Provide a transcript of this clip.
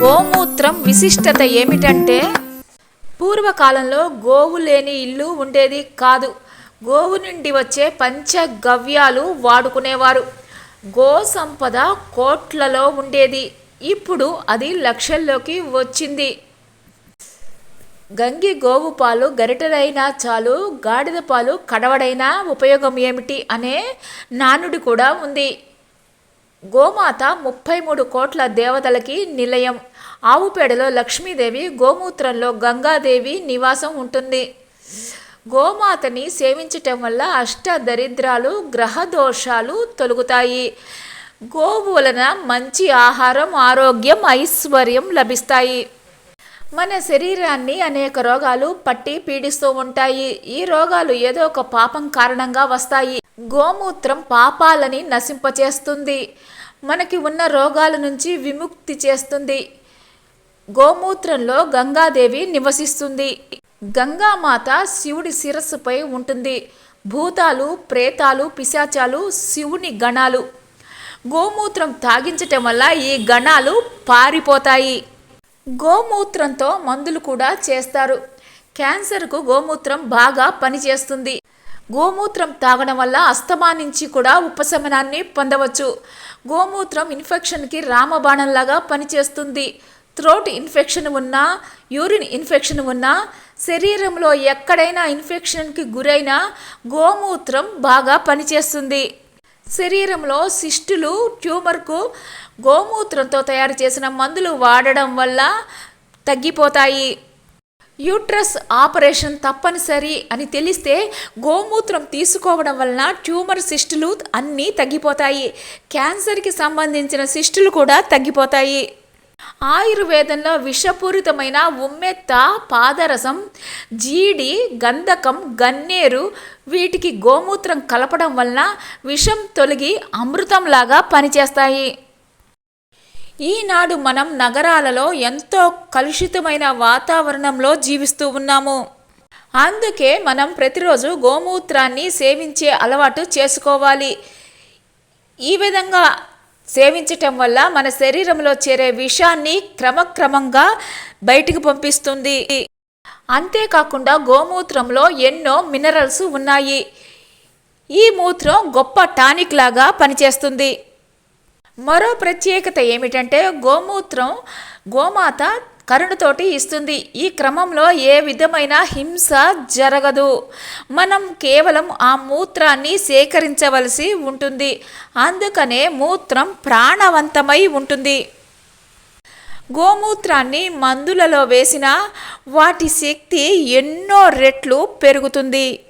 గోమూత్రం విశిష్టత ఏమిటంటే పూర్వకాలంలో గోవు లేని ఇల్లు ఉండేది కాదు. గోవు నుండి వచ్చే పంచగవ్యాలు వాడుకునేవారు. గో సంపద కోట్లలో ఉండేది. ఇప్పుడు అది లక్షల్లోకి వచ్చింది. గంగి గోవు పాలు గరిటెలైనా చాలు గాడిద పాలు కడవడైనా ఉపయోగం ఏమిటి అనే నానుడి కూడా ఉంది. గోమాత ముప్పై మూడు కోట్ల దేవతలకి నిలయం. ఆవుపేడలో లక్ష్మీదేవి గోమూత్రంలో గంగాదేవి నివాసం ఉంటుంది. గోమాతని సేవించటం వల్ల అష్ట దరిద్రాలు గ్రహ దోషాలు తొలగుతాయి. గోవు వలన మంచి ఆహారం ఆరోగ్యం ఐశ్వర్యం లభిస్తాయి. మన శరీరాన్ని అనేక రోగాలు పట్టి పీడిస్తూ ఉంటాయి. ఈ రోగాలు ఏదో ఒక పాపం కారణంగా వస్తాయి. గోమూత్రం పాపాలని నశింపచేస్తుంది. మనకి ఉన్న రోగాల నుంచి విముక్తి చేస్తుంది. గోమూత్రంలో గంగాదేవి నివసిస్తుంది. గంగామాత శివుడి శిరస్సుపై ఉంటుంది. భూతాలు ప్రేతాలు పిశాచాలు శివుని గణాలు. గోమూత్రం తాగించటం వల్ల ఈ గణాలు పారిపోతాయి. గోమూత్రంతో మందులు కూడా చేస్తారు. క్యాన్సర్కు గోమూత్రం బాగా పనిచేస్తుంది. గోమూత్రం తాగడం వల్ల అస్తమా నుంచి కూడా ఉపశమనాన్ని పొందవచ్చు. గోమూత్రం ఇన్ఫెక్షన్కి రామబాణంలాగా పనిచేస్తుంది. థ్రోట్ ఇన్ఫెక్షన్ ఉన్నా యూరిన్ ఇన్ఫెక్షన్ ఉన్నా శరీరంలో ఎక్కడైనా ఇన్ఫెక్షన్కి గురైనా గోమూత్రం బాగా పనిచేస్తుంది. శరీరంలో సిస్టులు ట్యూమర్కు గోమూత్రంతో తయారు చేసిన మందులు వాడడం వల్ల తగ్గిపోతాయి. యూట్రస్ ఆపరేషన్ తప్పనిసరి అని తెలిస్తే గోమూత్రం తీసుకోవడం వలన ట్యూమర్ సిస్టులు అన్నీ తగ్గిపోతాయి. క్యాన్సర్కి సంబంధించిన సిస్టులు కూడా తగ్గిపోతాయి. ఆయుర్వేదంలో విషపూరితమైన ఉమ్మెత్త పాదరసం జీడి గంధకం గన్నేరు వీటికి గోమూత్రం కలపడం వలన విషం తొలగి అమృతంలాగా పనిచేస్తాయి. ఈనాడు మనం నగరాలలో ఎంతో కలుషితమైన వాతావరణంలో జీవిస్తూ ఉన్నాము. అందుకే మనం ప్రతిరోజు గోమూత్రాన్ని సేవించే అలవాటు చేసుకోవాలి. ఈ విధంగా సేవించటం వల్ల మన శరీరంలో చేరే విషాన్ని క్రమక్రమంగా బయటికి పంపిస్తుంది. అంతేకాకుండా గోమూత్రంలో ఎన్నో మినరల్స్ ఉన్నాయి. ఈ మూత్రం గొప్ప టానిక్ లాగా పనిచేస్తుంది. మరో ప్రత్యేకత ఏమిటంటే గోమూత్రం గోమాత కరుణతోటి ఇస్తుంది. ఈ క్రమంలో ఏ విధమైన హింస జరగదు. మనం కేవలం ఆ మూత్రాన్ని సేకరించవలసి ఉంటుంది. అందుకనే మూత్రం ప్రాణవంతమై ఉంటుంది. గోమూత్రాన్ని మందులలో వేసిన వాటి శక్తి ఎన్నో రెట్లు పెరుగుతుంది.